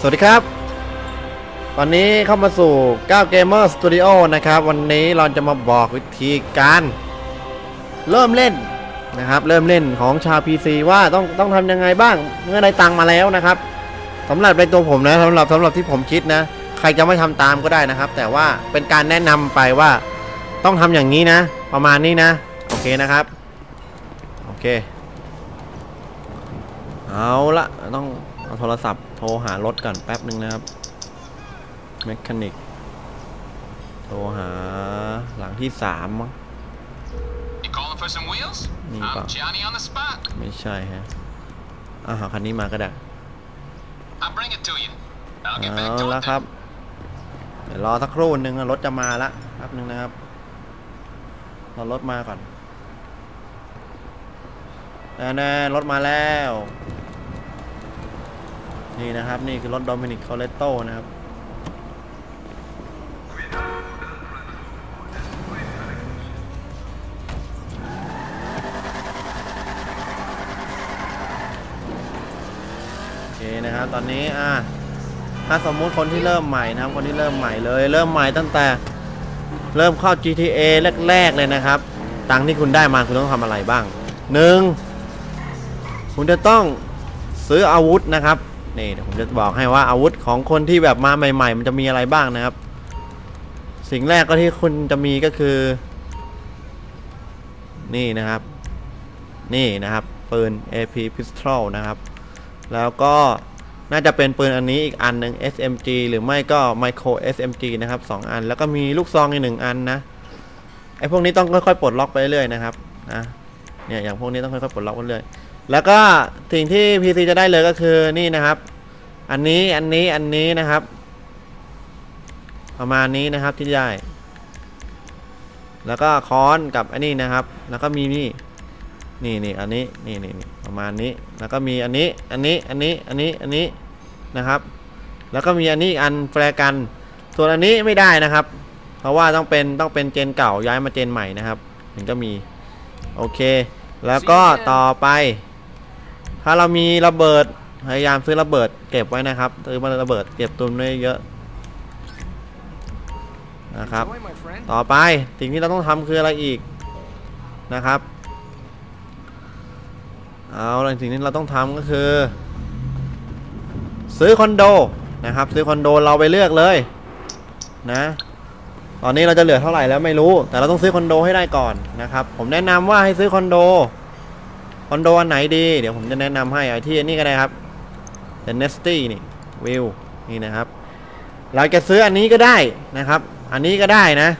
สวัสดีครับ ตอนนี้เข้ามาสู่ 9 Gamer Studio นะครับ วันนี้เราจะมาบอกวิธีการ เริ่มเล่นนะครับ เริ่มเล่นของชาว PC ว่าต้องต้องทำยังไงบ้าง เมื่อได้ตังมาแล้วนะครับสำหรับในตัวผมนะสำหรับสำหรับที่ผมคิดนะ ใครจะไม่ทำตามก็ได้นะครับ แต่ว่าเป็นการแนะนำไปว่าต้องทำอย่างนี้นะ ประมาณนี้นะ โอเคนะครับ โอเค เอาละต้อง เอาโทรศัพท์โทรหารถก่อนแป๊บหนึ่งนะครับเมคานิกโทรหาหลังที่สามมั้ง You calling for some wheels? Ni I'm pa. Johnny on the spot. ไม่ใช่ฮะอ่าหาคันนี้มาก็ได้ I'll bring it to you. I'll get เอา back to ละ it ครับ then. เดี๋ยวรอสักครู่หนึ่งรถจะมาละแป๊บหนึ่งนะครับรอรถมาก่อนแน่ๆรถมาแล้ว นี่นะครับ นี่คือรถโดมินิกคอเลตโตนะครับ โอเคนะครับ ตอนนี้อะถ้าสมมุติคนที่เริ่มใหม่นะครับ คนที่เริ่มใหม่เลย เริ่มใหม่ตั้งแต่เริ่มเข้า GTA แรก ๆ เลยนะครับ ตังที่คุณได้มาคุณต้องทำอะไรบ้างหนึ่งคุณจะต้องซื้ออาวุธนะครับ นี่เดี๋ยวผมจะบอกให้ว่าอาวุธของคนที่แบบมาใหม่ ๆ มันจะมีอะไรบ้างนะครับ สิ่งแรกก็ที่คุณจะมีก็คือ นี่นะครับ นี่นะครับปืน AP pistol นะครับ แล้วก็น่าจะเป็นปืนอันนี้อีกอันหนึ่ง SMG หรือไม่ก็ Micro SMG นะครับสองอัน แล้วก็มีลูกซองอีกหนึ่งอันนะไอ้พวกนี้ต้องค่อยๆปลดล็อกไปเรื่อยๆนะครับนะเนี่ยอย่างพวกนี้ต้องค่อยๆปลดล็อกไปเรื่อย แล้วก็สิ่งที่ PC จะได้เลยก็คือนี่นะครับ อันนี้อันนี้อันนี้นะครับ ประมาณนี้นะครับที่ได้ แล้วก็ค้อนกับอันนี้นะครับ แล้วก็มีนี่นี่นี่อันนี้นี่นี่นี่ประมาณนี้ แล้วก็มีอันนี้อันนี้อันนี้อันนี้อันนี้นะครับ แล้วก็มีอันนี้อีกอันแฟร์กัน ส่วนอันนี้ไม่ได้นะครับ เพราะว่าต้องเป็นต้องเป็นเจนเก่าย้ายมาเจนใหม่นะครับ ถึงจะมีโอเค แล้วก็ต่อไป ถ้าเรามีระเบิดพยายามซื้อระเบิดเก็บไว้นะครับซื้อมาระเบิดเก็บตุนไว้เยอะนะครับ ต่อไปสิ่งที่เราต้องทำคืออะไรอีกนะครับเอาละสิ่งที่เราต้องทำก็คือ ซื้อคอนโดนะครับ ซื้อคอนโดเราไปเลือกเลยนะตอนนี้เราจะเหลือเท่าไหร่แล้วไม่รู้ แต่เราต้องซื้อคอนโดให้ได้ก่อนนะครับ ผมแนะนำว่าให้ซื้อคอนโด คอนโดอันไหนดี เดี๋ยวผมจะแนะนำให้ไอที่นนี้ก็ได้ครับ The Nesty นี่วิวนี่นะครับ เราจะซื้ออันนี้ก็ได้นะครับ อันนี้ก็ได้นะ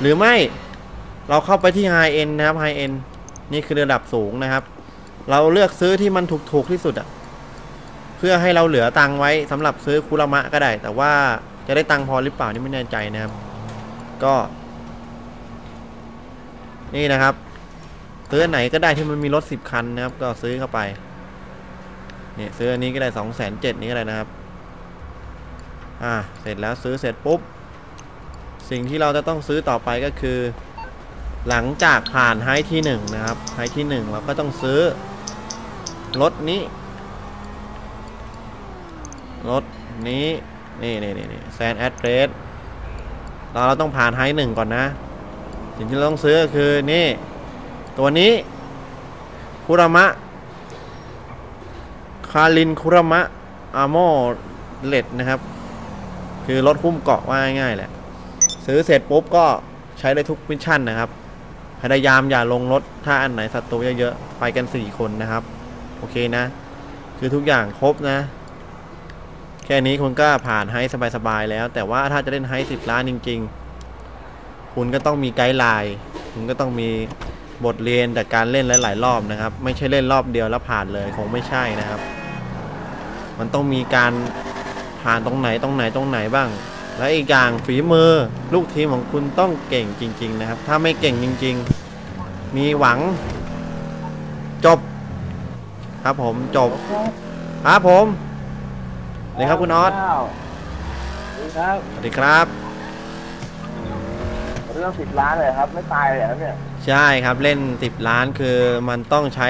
หรือไม่เราเข้าไปที่ High End นะครับ High End นี่คือระดับสูงนะครับ เราเลือกซื้อที่มันถูกๆที่สุดอะเพื่อให้เราเหลือตังไว้สำหรับซื้อคุรามะก็ได้ แต่ว่าจะได้ตังพอหรือเปล่านี่ไม่แน่ใจนะครับ ก็ นี่นะครับ ซื้อไหนก็ได้ที่มันมีรถสิบคันนะครับ ก็ซื้อเข้าไปเนี่ยซื้ออันนี้ก็ได้สองแสนเจ็ดนี้ก็ได้นะครับ อ่า เสร็จแล้วซื้อเสร็จปุ๊บ สิ่งที่เราจะต้องซื้อต่อไปก็คือ หลังจากผ่านไฮที่หนึ่งนะครับ ไฮที่หนึ่งเราก็ต้องซื้อรถนี้ รถนี้ นี่นี่นี่นี่แซนแอดเรสเราเราต้องผ่านไฮหนึ่งก่อนนะ สิ่งที่เราต้องซื้อก็คือนี่ ตัวนี้คุรามะคารินคุรามะอาร์โมเลดนะครับ คือรถคุ้มเกาะว่าง่ายๆแหละ ซื้อเสร็จปุ๊บก็ใช้ได้ทุกมิชชั่นนะครับ พยายามอย่าลงรถ ถ้าอันไหนศัตรูเยอะๆ ไปกัน 4 คนนะครับ โอเคนะ คือทุกอย่างครบนะ แค่นี้คุณก็ผ่านไฮสบายๆแล้ว แต่ว่าถ้าจะเล่นไฮสิบล้านจริง ๆ คุณก็ต้องมีไกด์ไลน์ คุณก็ต้องมี บทเรียนจากการเล่นหลาย ๆ รอบนะครับ ไม่ใช่เล่นรอบเดียวแล้วผ่านเลยคงไม่ใช่นะครับ มันต้องมีการผ่านตรงไหนตรงไหนตรงไหนบ้าง และอีกอย่างฝีมือลูกทีมของคุณต้องเก่งจริง ๆ นะครับ ถ้าไม่เก่งจริง ๆ มีหวัง จบ ครับผมจบครับผมนี่ครับคุณออสสวัสดีครับสวัสดีครับ เรื่องสิบล้านเลยครับ ไม่ตายเลยครับเนี่ย ใช่ครับเล่น 10 ล้านคือมันต้องใช้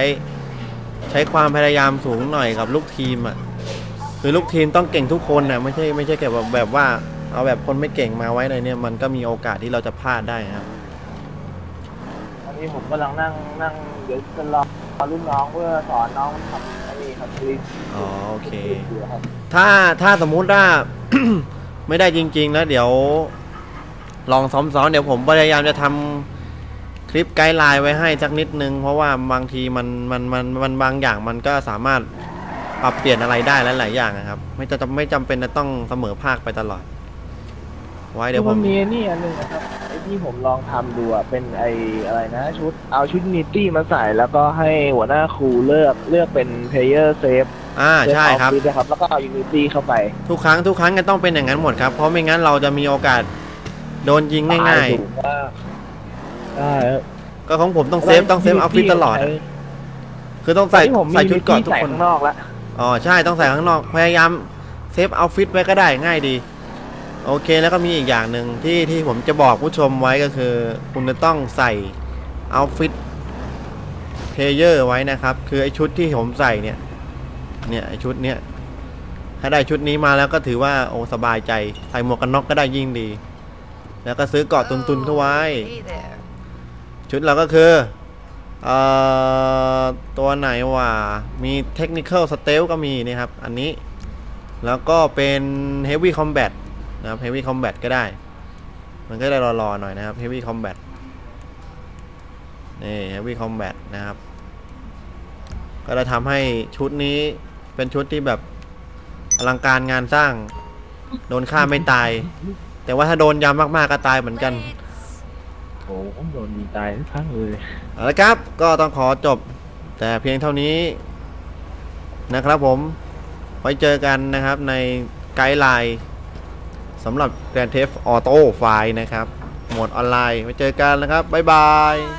ใช้ความพยายามสูงหน่อยกับลูกทีมอะคือลูกทีมต้องเก่งทุกคนนะไม่ใช่ไม่ใช่แค่แบบแบบว่า เอาแบบคนไม่เก่งมาไว้ในเนี่ยมันก็มีโอกาสที่เราจะพลาดได้ครับอันนี้ผมกำลังนั่งนั่งเดี๋ยวจะรอรุ่นน้องเพื่อสอนน้องทำไอ้นี่ครับคืออ๋อโอเคอยู่ครับถ้าถ้าสมมุติว่าไม่ได้จริง ๆ แล้วเดี๋ยว ลองซ้อมๆเดี๋ยวผมพยายามจะทำ คลิปไกด์ไลน์ไว้ให้สักนิดนึง เพราะว่าบางทีมันมันมันมันบางอย่างมันก็สามารถปรับเปลี่ยนอะไรได้หลายๆอย่างนะครับ ไม่จะไม่จำเป็นจะต้องเสมอภาคไปตลอด ไว้เดี๋ยวผมัมนมีนี่อันหนึงนะครับไอ้ที่ผมลองทำดูอะเป็นไอ้อะไรนะ ชุดเอาชุดนิตี้มาใส่แล้วก็ให้หัวหน้าครูเลือกเลือกเป็นเพลเยอร์เซฟอ่าใช่ครับ นะครับ แล้วก็เอายูนิตี้เข้าไป ทุกครั้งทุกครั้งก็ต้องเป็นอย่างนั้นหมดครับ เพราะไม่งั้นเราจะมีโอกาสโดนยิงง่ายตสู งมากใช่ครับๆก็ของผมต้องเซฟต้องเซฟเอาฟิตตลอดอะคือต้องใส่ที่ผมมีใส่ชุดเก่อนทุกใส่คน ข้างนอกแล้วอ๋อใช่ต้องใส่ข้างนอกพยายามเซฟเอาฟิตไว้ก็ได้ง่ายดี โอเคแล้วก็มีอีกอย่างหนึ่งที่ที่ผมจะบอกผู้ชมไว้ก็คือ คุณจะต้องใส่เอาฟิตเพลเยอร์ไว้นะครับ คือไอชุดที่ผมใส่เนี่ย เนี่ยไอชุดเนี้ยถ้าได้ชุดนี้มาแล้วก็ถือว่าโอ้สบายใจ ใส่หมวกกันน็อกก็ได้ยิ่งดี แล้วก็ซื้อเกราะตุนๆเข้าไว้ Hey there. ชุดเราก็คือเอ่อตัวไหนวะมีเทคนิค a l สเตลก็มีนี่ครับ อันนี้ แล้วก็เป็น Heavy Combat นะครับ Heavy Combat ก็ได้ มันก็ได้รอๆหน่อยนะครับ Heavy Combat นี่ Heavy Combat นะครับ ก็จะทำให้ชุดนี้เป็นชุดที่แบบอลังการงานสร้าง โดนฆ่าไม่ตาย แต่ว่าถ้าโดนยำมากๆก็ตายเหมือนกัน โอ้ผมโดนยิงตายทุกครั้งเลยเอาละครับ ก็ต้องขอจบ แต่เพียงเท่านี้นะครับผม ไว้เจอกันนะครับในไกด์ไลน์สำหรับ Grand Theft Auto ไฟนะครับ โหมดออนไลน์ ไว้เจอกันนะครับ บ๊ายบาย